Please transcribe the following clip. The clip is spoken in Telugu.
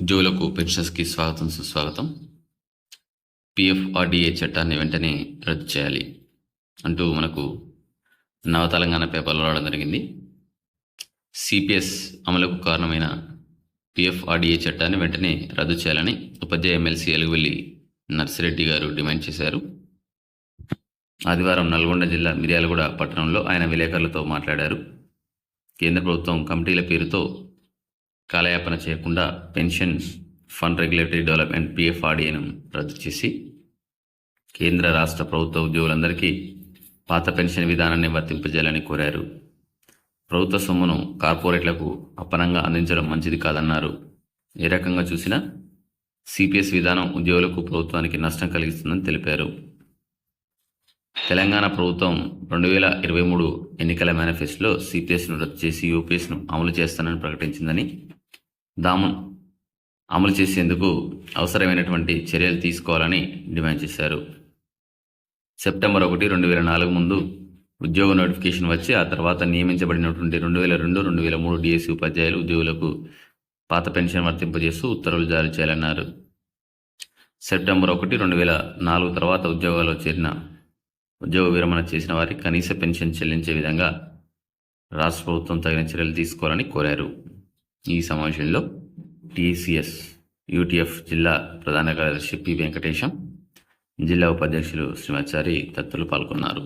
ఉద్యోగులకు పెన్షన్స్కి స్వాగతం సుస్వాగతం. పిఎఫ్ఆర్డిఏ చట్టాన్ని వెంటనే రద్దు చేయాలి అంటూ మనకు నవ తెలంగాణ పేపర్లో రావడం జరిగింది. సిపిఎస్ అమలుకు కారణమైన పిఎఫ్ఆర్డిఏ చట్టాన్ని వెంటనే రద్దు చేయాలని ఉపాధ్యాయ ఎమ్మెల్సీ ఎలుగువెల్లి నర్సిరెడ్డి గారు డిమాండ్ చేశారు. ఆదివారం నల్గొండ జిల్లా మిర్యాలగూడ పట్టణంలో ఆయన విలేకరులతో మాట్లాడారు. కేంద్ర ప్రభుత్వం కమిటీల పేరుతో కాలయాపన చేయకుండా పెన్షన్ ఫండ్ రెగ్యులేటరీ డెవలప్మెంట్ పిఎఫ్ఆర్డీఏను రద్దు చేసి కేంద్ర రాష్ట్ర ప్రభుత్వ ఉద్యోగులందరికీ పాత పెన్షన్ విధానాన్ని వర్తింపజేయాలని కోరారు. ప్రభుత్వ సొమ్మును కార్పొరేట్లకు అప్పనంగా అందించడం మంచిది కాదన్నారు. ఏ రకంగా చూసినా సిపిఎస్ విధానం ఉద్యోగులకు ప్రభుత్వానికి నష్టం కలిగిస్తుందని తెలిపారు. తెలంగాణ ప్రభుత్వం రెండు వేల ఇరవై మూడు ఎన్నికల మేనిఫెస్టోలో సిపిఎస్ను రద్దు చేసి యూపీఎస్ను అమలు చేస్తానని ప్రకటించిందని దామన్ అమలు చేసేందుకు అవసరమైనటువంటి చర్యలు తీసుకోవాలని డిమాండ్ చేశారు. సెప్టెంబర్ ఒకటి రెండు వేల నాలుగు ముందు ఉద్యోగ నోటిఫికేషన్ వచ్చి ఆ తర్వాత నియమించబడినటువంటి రెండు వేల రెండు రెండు వేల మూడు డిఎస్సి ఉపాధ్యాయులు ఉద్యోగులకు పాత పెన్షన్ వర్తింపజేస్తూ ఉత్తర్వులు జారీ చేయాలన్నారు. సెప్టెంబర్ ఒకటి రెండు వేల నాలుగు తర్వాత ఉద్యోగాల్లో చేరిన ఉద్యోగ విరమణ చేసిన వారికి కనీస పెన్షన్ చెల్లించే విధంగా రాష్ట్ర ప్రభుత్వం తగిన చర్యలు తీసుకోవాలని కోరారు. ఈ సమావేశంలో టీసీఎస్ యూటీఎఫ్ జిల్లా ప్రధాన కార్యదర్శి పి వెంకటేశం జిల్లా ఉపాధ్యక్షులు శ్రీమాచారి తత్తులు పాల్గొన్నారు.